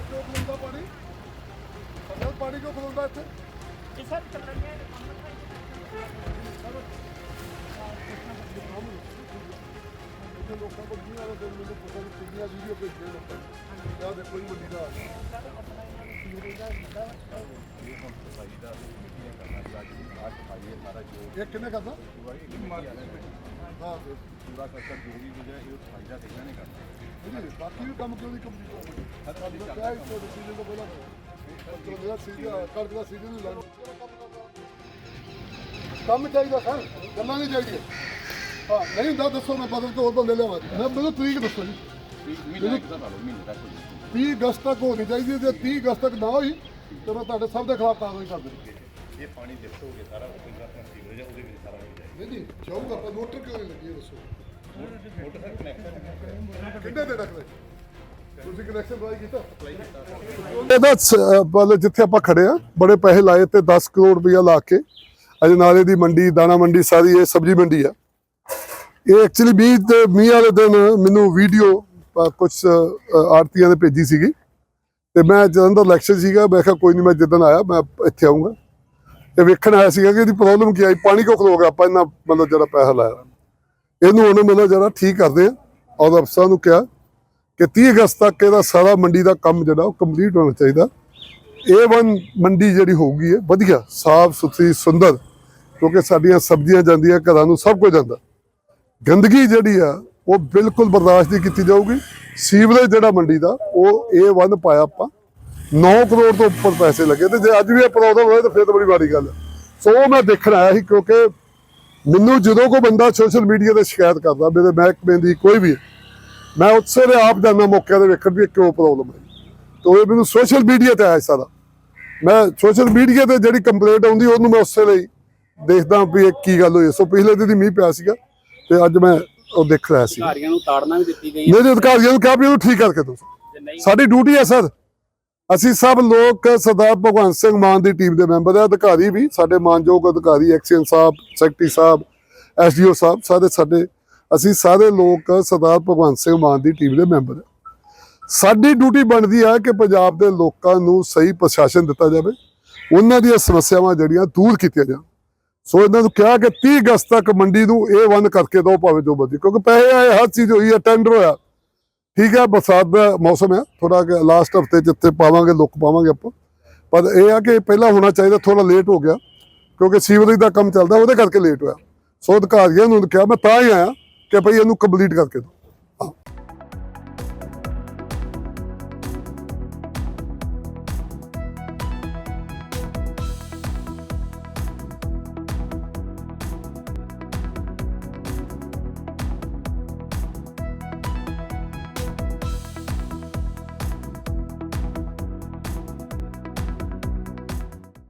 ਇੱਥੇ ਕਿਉਂ ਖਲੋਂਦਾ ਪਾਣੀ ਅੰਦਰ ਪਾਣੀ ਕਿਉਂ ਖਲੋਂਦਾ ਇੱਥੇ ਇਹ ਸਰ ਚੱਲ ਰਹੀ ਹੈ ਇੱਥੇ ਲੋਕਾਂ ਕੋਲ ਕੀ ਆਲਾ ਦਿਨ ਮੈਨੂੰ ਪਤਾ ਨਹੀਂ ਕਿੰਨੀਆਂ ਵੀਡੀਓ ਭੇਜੀਆਂ ਲੋਕਾਂ ਨੇ ਯਾਦ ਦੇਖੋ ਹੀ ਵੱਡੀ ਦਾ ਇਹ ਕਿੰਨੇ ਕਰਦਾ? ਹਾਂ ਫਿਰ ਨਹੀਂ, ਬਾਕੀ ਵੀ ਕੰਮ ਕਿਉਂ ਨਹੀਂ ਕੰਪਲੀਟ ਹੋ ਰਿਹਾ ਇਸ ਤੋਂ ਪਹਿਲਾਂ ਸੀਜ਼ਨ ਦਾ ਸੀਜ਼ਨ ਕੰਮ ਚਾਹੀਦਾ ਸਰ ਗੱਲਾਂ ਨਹੀਂ ਚਾਹੀਦੀਆਂ। ਹਾਂ ਨਹੀਂ ਹੁੰਦਾ ਦੱਸੋ ਮੈਂ ਬਦਲ ਕੇ ਹੋਰ ਬੰਦੇ ਲਿਆਵਾਂ। ਮੈਂ ਮੈਨੂੰ ਤਰੀਕ ਦੱਸੋ ਜੀ। 30 ਅਗਸਤ ਤੱਕ ਹੋਣੀ ਚਾਹੀਦੀ ਜੇ 30 ਅਗਸਤ ਤੱਕ ਨਾ ਹੋਈ ਤਾਂ ਮੈਂ ਤੁਹਾਡੇ ਸਭ ਦੇ ਖਿਲਾਫ ਕਾਰਵਾਈ ਕਰ ਦੇਣੀ ਇਹ ਪਾਣੀ ਦੇਖੋਗੇ ਸਾਰਾ ਪਿੰਡ ਆਪਣਾ ਸੀਵਰੇਜ ਹੈ ਉਹਦੇ ਵਿੱਚ ਸਾਰਾ ਹੋ। ਜਾਏਗਾ ਨਹੀਂ ਨਹੀਂ ਜਾਊਗਾ ਪਰ ਮੋਟਰ ਕਿਉਂ ਨਹੀਂ ਲੱਗੀ ਇਹ ਦੱਸੋ? ਮੋਟਰ ਦਾ ਕਨੈਕਸ਼ਨ ਕਿੰਨੇ ਦੇ ਰੱਖਦੇ ਤੁਸੀਂ ਕਨੈਕਸ਼ਨ ਅਪਲਾਈ ਕੀਤਾ? ਇਹਦਾ ਸ- ਮਤਲਬ ਜਿੱਥੇ ਆਪਾਂ ਖੜੇ ਆ ਬੜੇ ਪੈਸੇ ਲਾਏ ਤੇ 10 ਕਰੋੜ ਰੁਪਇਆ ਲਾ ਕੇ ਅਜੇ ਨਾਲੇ ਦੀ ਮੰਡੀ ਦਾਣਾ ਮੰਡੀ ਸਾਰੀ ਇਹ ਸਬਜ਼ੀ ਮੰਡੀ ਆ। ਇਹ ਐਕਚੁਅਲੀ ਮੀਂਹ ਤੇ ਮੀਂਹ ਵਾਲੇ ਦਿਨ ਮੈਨੂੰ ਵੀਡੀਓ ਕੁਝ ਆਰਤੀਆਂ ਨੇ ਭੇਜੀ ਸੀਗੀ। ਤੇ ਮੈਂ ਜਲੰਧਰ ਇਲੈਕਸ਼ਨ ਸੀਗਾ ਮੈਂ ਕਿਹਾ ਕੋਈ ਨਹੀਂ ਮੈਂ ਜਿੱਦਣ ਆਇਆ ਮੈਂ ਇੱਥੇ ਆਉਂਗਾ ਇਹ ਵੇਖਣ ਆਇਆ ਸੀਗਾ ਕਿ ਇਹਦੀ ਪ੍ਰੋਬਲਮ ਕੀ ਆਈ ਪਾਣੀ ਕਿਉਂ ਖਲੋ ਗਿਆ? ਆਪਾਂ ਇਹਨਾਂ ਮਤਲਬ ਜਿਹੜਾ ਪੈਸਾ ਲਾਇਆ। ਇਹਨੂੰ ਉਹਨੇ ਮਤਲਬ ਜਿਹੜਾ ਠੀਕ ਕਰਦੇ ਆ। ਔਰ ਅਫਸਰਾਂ ਨੂੰ ਕਿਹਾ ਕਿ 30 ਅਗਸਤ ਤੱਕ ਇਹਦਾ ਸਾਰਾ ਮੰਡੀ ਦਾ ਕੰਮ ਜਿਹੜਾ ਉਹ ਕੰਪਲੀਟ ਹੋਣਾ ਚਾਹੀਦਾ। A1 ਮੰਡੀ ਜਿਹੜੀ ਹੋਊਗੀ ਹੈ ਵਧੀਆ, ਸਾਫ਼ ਸੁਥਰੀ, ਸੁੰਦਰ, ਕਿਉਂਕਿ ਸਾਡੀਆਂ ਸਬਜ਼ੀਆਂ ਜਾਂਦੀਆਂ, ਘਰਾਂ ਨੂੰ ਸਭ ਕੁਝ ਜਾਂਦਾ। ਗੰਦਗੀ ਜਿਹੜੀ ਆ, ਉਹ ਬਿਲਕੁਲ ਬਰਦਾਸ਼ਤ ਨਹੀਂ ਕੀਤੀ ਜਾਊਗੀ। ਸੀਵਰੇਜ ਜਿਹੜਾ ਮੰਡੀ ਦਾ, ਉਹ A1 ਪਾਇਆ ਆਪਾਂ। 9 ਕਰੋੜ ਤੋਂ ਉੱਪਰ ਪੈਸੇ ਲੱਗੇ ਤੇ ਜੇ ਅੱਜ ਵੀ ਇਹ ਪ੍ਰੋਬਲਮ ਹੋਏ ਤਾਂ ਫਿਰ ਤਾਂ ਬੜੀ ਮਾੜੀ ਗੱਲ ਹੈ। ਸੋ ਮੈਂ ਦੇਖਣ ਆਇਆ ਸੀ ਕਿਉਂਕਿ ਮੈਨੂੰ ਜਦੋਂ ਕੋਈ ਬੰਦਾ ਸੋਸ਼ਲ ਮੀਡੀਆ ਤੇ ਸ਼ਿਕਾਇਤ ਕਰਦਾ ਮੇਰੇ ਮਹਿਕਮੇ ਦੀ ਕੋਈ ਵੀ ਮੈਂ ਉਸੇ ਦੇ ਆਪ ਜਾਂਦਾ ਮੌਕਿਆਂ ਦੇ ਵੇਖਣ ਵੀ ਕਿਉਂ ਪ੍ਰੋਬਲਮ ਹੈ। ਤੋ ਇਹ ਮੈਨੂੰ ਸੋਸ਼ਲ ਮੀਡੀਆ ਤੇ ਆਇਆ ਸਾਰਾ। ਮੈਂ ਸੋਸ਼ਲ ਮੀਡੀਆ ਤੇ ਜਿਹੜੀ ਕੰਪਲੇਂਟ ਆਉਂਦੀ ਉਹਨੂੰ ਮੈਂ ਉਸੇ ਲਈ ਦੇਖਦਾ ਵੀ ਇਹ ਕੀ ਗੱਲ ਹੋਈ ਸੋ ਪਿਛਲੇ ਦਿਨ ਹੀ ਮੀਂਹ ਪਿਆ ਸੀਗਾ ਤੇ ਅੱਜ ਮੈਂ ਉਹ ਦੇਖ ਰਿਹਾ ਸੀ। ਅਧਿਕਾਰੀਆਂ ਨੂੰ ਤਾੜਨਾ ਵੀ ਦਿੱਤੀ ਗਈ ਹੈ। ਮੇਰੇ ਅਧਿਕਾਰੀਆਂ ਨੂੰ ਕਿਹਾ ਵੀ ਇਹਨੂੰ ਠੀਕ ਕਰਕੇ ਦਿਓ। ਨਹੀਂ ਸਾਡੀ ਡਿਊਟੀ ਹੈ ਸਰ ਅਸੀਂ ਸਭ ਲੋਕ ਸਰਦਾਰ ਭਗਵੰਤ ਸਿੰਘ ਮਾਨ ਦੀ ਟੀਮ ਦੇ ਮੈਂਬਰ ਆ ਅਧਿਕਾਰੀ ਵੀ, ਸਾਡੇ ਮਾਨਯੋਗ ਅਧਿਕਾਰੀ ਐਕਸੀਅਨ ਸਾਹਿਬ ਸੈਕਟਰੀ ਸਾਹਿਬ ਐਸਡੀਓ ਸਾਹਿਬ, ਸਾਰੇ ਸਾਡੇ, ਅਸੀਂ ਸਾਰੇ ਲੋਕ ਸਰਦਾਰ ਭਗਵੰਤ ਸਿੰਘ ਮਾਨ ਦੀ ਟੀਮ ਦੇ ਮੈਂਬਰ ਆ ਸਾਡੀ ਡਿਊਟੀ ਬਣਦੀ ਹੈ ਕਿ ਪੰਜਾਬ ਦੇ ਲੋਕਾਂ ਨੂੰ ਸਹੀ ਪ੍ਰਸ਼ਾਸਨ ਦਿੱਤਾ ਜਾਵੇ, ਉਹਨਾਂ ਦੀਆਂ ਸਮੱਸਿਆਵਾਂ ਜਿਹੜੀਆਂ ਦੂਰ ਕੀਤੀਆਂ ਜਾਣ। ਸੋ ਇਹਨਾਂ ਨੂੰ ਕਿਹਾ ਕਿ 30 ਅਗਸਤ ਤੱਕ ਮੰਡੀ ਨੂੰ ਇਹ ਵਨ ਕਰਕੇ ਦਿਓ, ਭਾਵੇਂ ਜੋ ਮਰਜ਼ੀ, ਕਿਉਂਕਿ ਪੈਸੇ ਆਏ, ਹਰ ਚੀਜ਼ ਹੋਈ ਹੈ ਟੈਂਡਰ ਹੋਇਆ। ਠੀਕ ਹੈ, ਬਰਸਾਤ ਦਾ ਮੌਸਮ ਹੈ। ਥੋੜਾ ਲਾਸਟ ਹਫ਼ਤੇ ਜਿੱਥੇ ਪਾਵਾਂਗੇ, ਲੁੱਕ ਪਾਵਾਂਗੇ ਆਪਾਂ। ਪਰ ਇਹ ਆ ਕਿ ਪਹਿਲਾਂ ਹੋਣਾ ਚਾਹੀਦਾ ਥੋੜਾ ਲੇਟ ਹੋ ਗਿਆ। ਕਿਉਂਕਿ ਸੀਵਰੇਜ ਦਾ ਕੰਮ ਚੱਲਦਾ, ਉਹਦੇ ਕਰਕੇ ਲੇਟ ਹੋਇਆ। ਸੋ ਅਧਿਕਾਰੀਆਂ ਨੂੰ ਕਿਹਾ, ਮੈਂ ਤਾਂ ਹੀ ਆਇਆ ਕਿ ਭਈ ਇਹਨੂੰ ਕੰਪਲੀਟ ਕਰਕੇ ਦਿਓ।